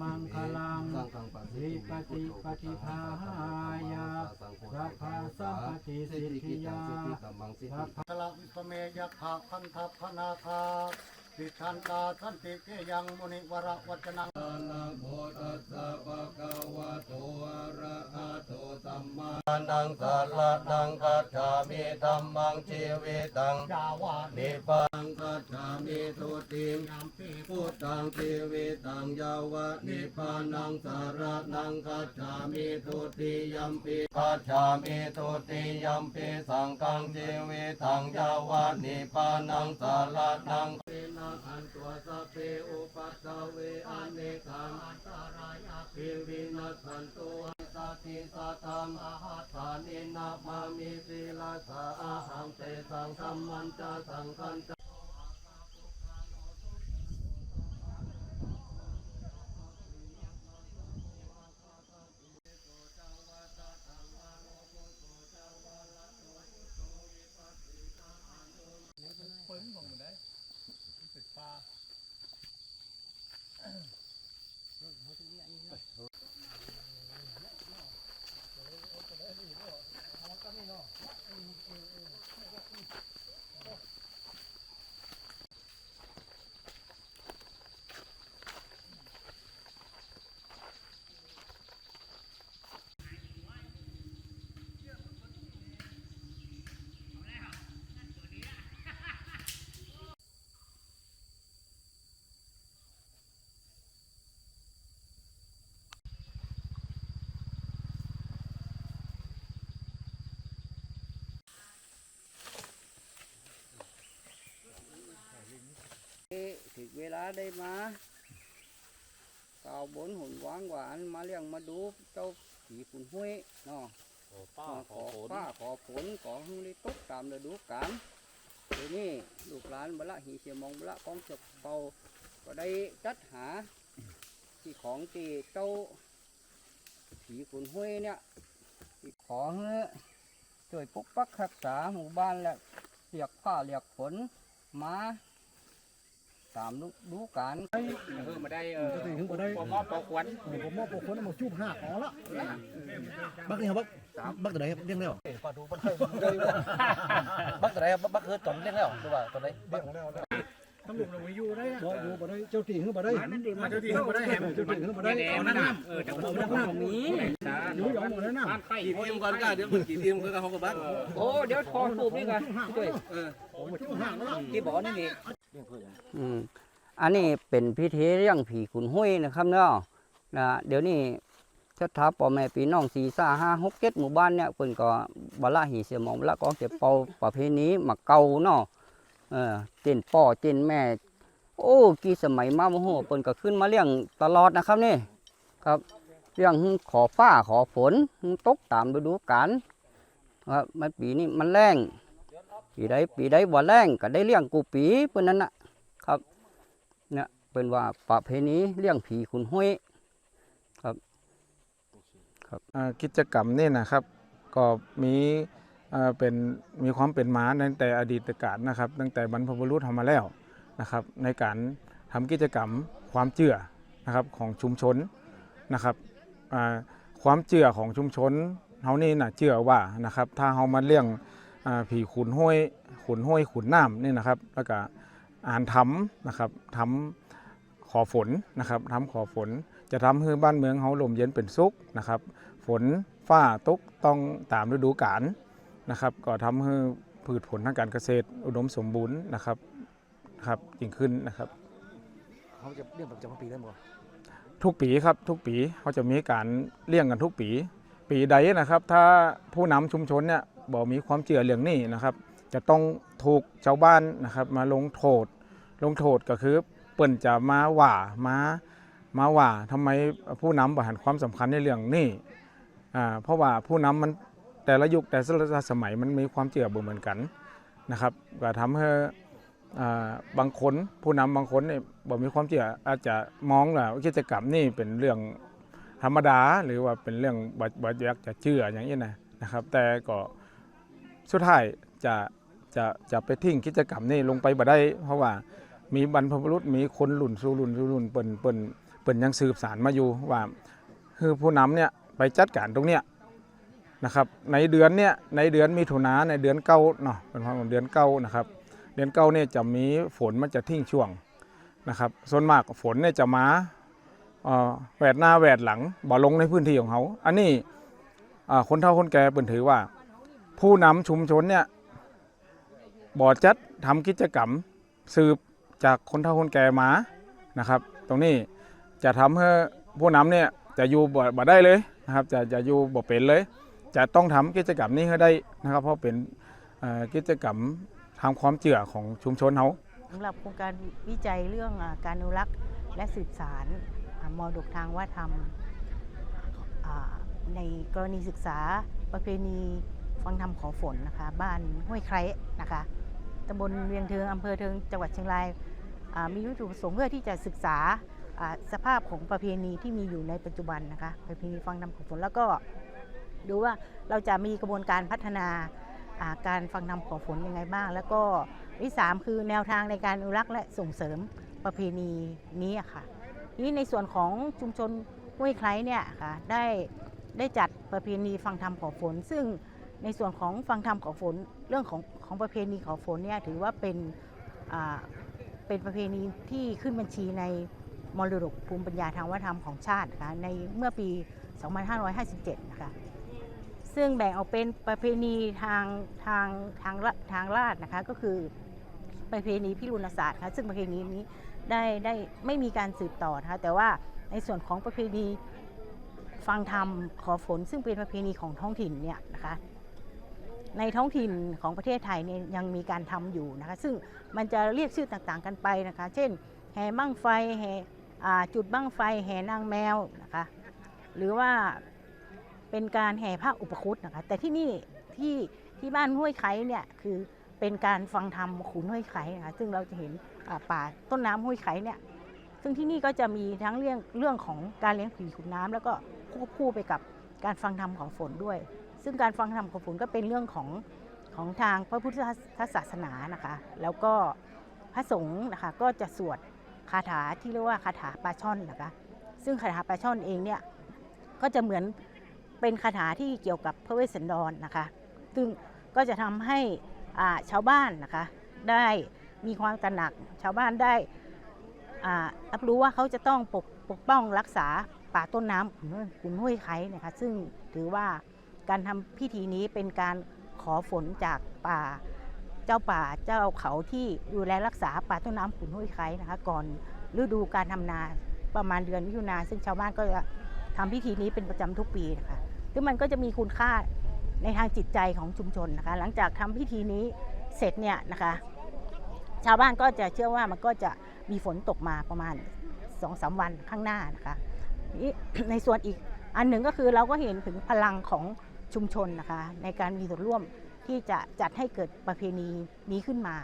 มังคลังวิปติปฏิภาหายาสัพพะสัพพติสิทธิยากัมมังสิทสัธิพพะละวิปเมยัคขะคันทัพพนาคาติชันตาสันติเกยังมุนิวรวัจนังนะโมตัสสะภะคะวะโตอะระหะโตสั นังสารนังกัจฉามิธัมมังชีวิตังยาวานิพพังกัจฉามิทุติงยามปีพุทธังชีวิตังยาวะนิพานังสารนังกัจฉามิทุติยัมปิกัจฉามิทุติยัมปิสังฆังชีวิตังยาวะนิพานังสารนังเปินังอันตัวสัพเพอุปัสสเวอเนกังอันตรายาภิวินัสสันตุ ติสัตตังอาหัตถานินามามิสิลาสาอาหังเตสังสัมมันจะสังคันจ ถึงเวลาได้มาก่าวบนหุ่นวางหวานมาเลี้ยงมาดูเจ้าผีขุนห้วยเนาะป้ามาขขออฝนฟ้าขอฝนขอให้ได้ตกตามฤดูกาลทีนี้ลูกหลานบละหีเสียมองบละกองจบเป่าก็ได้จัดหา ที่ของตีเจ้าผีขุนห้วยเนี่ยที่ขอให้ช่วยปกปักรักษาหมู่บ้านและเรียกผ้าเรียกฝนมา ตามฤดูกาลเออมาได้เออถึงบ่ได้ปอมอปอควันผมมอบปกคนมาจูบห้าขอละบักนี่ครับบักบักตัวไหนครับเลี้ยงแล้วปลาดูบักเคยบักตัวไหนครับบักเคยตอนเลี้ยงแล้วตัวว่าตัวไหนบักตำรวจเราอยู่ได้บ่อยู่บ่ได้เจ้าตีขึ้นบ่ได้มาเจ้าที่เขาบ่ได้แหมเจ้าตีขึ้นบ่ได้แดงน้ำเออแต่ผมไม่ได้มีสาอยู่ยอมบ่ได้น้ำบ้านไข่กี่ทีมก่อนก็เดี๋ยวมันกี่ทีมก็เขาก็บ้านโอ้เดี๋ยวทอสูบนี่กันช่วยผมจูบห้าแล้วที่บ่อนี่นี่ อืมอันนี้เป็นพิธีเลี้ยงผีขุนห้วยนะครับเนาะนะเดี๋ยวนี้ชัดท้าปอแม่ปีน้องสี่ซ่าห้าหกเจ็ดหมู่บ้านเนี่ยเพิ่นก็บละหีเสียมองบละกองเจ็บเป่าประเพณีมักเก่าเนาะเออเจนป่อเจนแม่ โอ้กี่สมัยมาโมโหเพิ่นก็ขึ้นมาเลี้ยงตลอดนะครับนี่ครับเลี้ยงขอฟ้าขอฝนตกตามฤดูกาลครับมันปีนี้มันแรง ปีใดปีใดบ่แรงก็ได้เลี้ยงกูปีเพิ่นนั้นนะครับเนี่ยเป็นว่าประเพณีเลี้ยงผีขุนห้วยอ่ากิจกรรมนี่นะครับ ก็มีเป็นมีความเป็นมาตั้งแต่อดีตกาลนะครับ ตั้งแต่บรรพบุรุษทำมาแล้วนะครับ ในการทำกิจกรรมความเชื่อนะครับของชุมชนนะครับความเชื่อของชุมชนเฮานี่นะเชื่อว่านะครับ ถ้าเฮามาเลี้ยง ผีขุนห้วยขุนห้วยขุนน้ำนี่นะครับ แล้วก็อ่านทำนะครับทำขอฝนนะครับทำขอฝน จะทำให้บ้านเมืองเฮาลมเย็นเป็นสุขนะครับ ฝนฟ้าตกต้องตามฤดูกาลนะครับ ก็ทำให้พืชผลทางการเกษตร อุดมสมบูรณ์นะครับครับยิ่งขึ้นนะครับเขาจะเลี้ยงแบบจำปีได้บ่ทุกปีครับทุกปีเขาจะมีการเลี้ยงกันทุกปี ปีใดนะครับ ถ้าผู้นำชุมชนเนี่ย บอกมีความเชื่อเรื่องนี้นะครับ จะต้องถูกชาวบ้านนะครับมาลงโทษลงโทษก็คือเปิ้นจะมาว่ามามาว่าทำไมผู้นำบริหารความสำคัญในเรื่องนี้อ่าเพราะว่าผู้นำมันแต่ละยุคแต่ละสมัยมันมีความเชื่อบ่เหมือนกันนะครับก็ทำให้บางคนผู้นำบางคนเนี่ยบ่มีความเชื่ออาจจะมองว่ากิจกรรมนี่เป็นเรื่องธรรมดาหรือว่าเป็นเรื่องบับัอยากจะเชื่ออย่างนี้นะนะครับ แต่ก็ สุดท้ายจะจะจะไปทิ้งกิจกรรมนี่ลงไปบ่ได้ เพราะว่ามีบรรพบุรุษมีคนหลุ่นสู่หลุ่นสู่หลุ่นเปิ่นเปิ่นเปิ่นยังสืบสารมาอยู่ว่าคือผู้นำเนี่ยไปจัดการตรงเนี้ยนะครับในเดือนเนี่ยในเดือนมิถุนาในเดือนเก้าเนาะเป็นความเดือนเก้านะครับเดือนเก้าเนี่ยจะมีฝนมันจะทิ้งช่วงนะครับส่วนมากฝนเนี่ยจะมาแหวดหน้าแหวดหลังบ่ลงในพื้นที่ของเขา อันนี้คนเฒ่าคนแก่เปิ่นถือว่า ผู้นำชุมชนเนี่ยบ่จัดทำกิจกรรมสืบจากคนเฒ่าคนแก่มานะครับ ตรงนี้จะทำให้ผู้นำเนี่ยจะอยู่บ่บได้เลยนะครับ จะจะอยู่บ่เป็นเลย จะต้องทำกิจกรรมนี้ให้ได้นะครับ เพราะเป็นกิจกรรมทางความเชื่อของชุมชนเขาสำหรับโครงการวิจัยเรื่องอการอนุรักษ์และสืบสารมรดกทางวัฒนธรรมในกรณีศึกษาประเพณี ฟังธรรมขอฝนนะคะ บ้านห้วยไคร้นะคะตำบลเวียงเทิงอำเภอเทิงจังหวัดเชียงรายมีวัตถุประสงค์เพื่อที่จะศึกษาสภาพของประเพณีที่มีอยู่ในปัจจุบันนะคะประเพณีฟังธรรมขอฝนแล้วก็ดูว่าเราจะมีกระบวนการพัฒนาการฟังธรรมขอฝนยังไงบ้าง แล้วก็ที่สามคือแนวทางในการอนุรักษ์และส่งเสริมประเพณีนี้ค่ะนี่ในส่วนของชุมชนห้วยไคล้เนี่ยค่ะได้ได้จัดประเพณีฟังธรรมขอฝนซึ่ง ในส่วนของฟังธรรมขอฝนเรื่องของของประเพณีขอฝนเนี่ยถือว่าเป็นเป็นประเพณีที่ขึ้นบัญชีในมรดกภูมิปัญญาทางวัฒนธรรมของชาตินะคะในเมื่อปี 2557 นะคะซึ่งแบ่งออกเป็นประเพณีทางทางทางทางลาดนะคะก็คือประเพณีพิรุณศาสตร์ค่ะซึ่งประเพณีนี้ได้ได้ไม่มีการสืบต่อนะคะแต่ว่าในส่วนของประเพณีฟังธรรมขอฝนซึ่งเป็นประเพณีของท้องถิ่นเนี่ยนะคะ ในท้องถิ่นของประเทศไทยเนี่ยยังมีการทำอยู่นะคะซึ่งมันจะเรียกชื่อต่างๆกันไปนะคะ เช่น แห่บั้งไฟแห่จุดบั้งไฟ แห่นางแมวนะคะหรือว่าเป็นการแห่ผ้าอุปคุตนะคะแต่ที่นี่ที่ที่บ้านห้วยไคเนี่ยคือเป็นการฟังธรรมขุนห้วยไคนะคะซึ่งเราจะเห็นป่าต้นน้ำห้วยไคเนี่ยซึ่งที่นี่ก็จะมีทั้งเรื่องเรื่องของการเลี้ยงผีขุนน้ำแล้วก็ควบคู่ไปกับการฟังธรรมของฝนด้วย ซึ่งการฟังธรรมของฝนก็เป็นเรื่องของของทางพระพุทธศาสนานะคะ แล้วก็พระสงฆ์นะคะก็จะสวดคาถาที่เรียกว่าคาถาปลาช่อนนะคะ ซึ่งคาถาปลาช่อนเองเนี่ยก็จะเหมือนเป็นคาถาที่เกี่ยวกับพระเวสสันดรนะคะ ซึ่งก็จะทำให้อ่าชาวบ้านนะคะได้มีความตระหนัก ชาวบ้านได้อ่ารับรู้ว่าเขาจะต้องปกปกป้องรักษาป่าต้นน้ำขุนห้วยไขุนห้วยไคนะคะ ซึ่งถือว่า การทำพิธีนี้เป็นการขอฝนจากป่าเจ้าป่าเจ้าเขาที่ดูแลรักษาป่าต้นน้ำขุนห้วยไคนะคะ ก่อนฤดูการทำนาประมาณเดือนมิถุนาซึ่งชาวบ้านก็จะทำพิธีนี้เป็นประจำทุกปีนะคะซึ่งมันก็จะมีคุณค่าในทางจิตใจของชุมชนนะคะ หลังจากทำพิธีนี้เสร็จเนี่ยนะคะ ชาวบ้านก็จะเชื่อว่ามันก็จะมีฝนตกมาประมาณสองสามวันข้างหน้านะคะนี่ในส่วนอีกอันหนึ่งก็คือเราก็เห็นถึงพลังของ ชุมชนนะคะ ในการมีส่วนร่วมที่จะจัดให้เกิดประเพณีนี้ขึ้นมา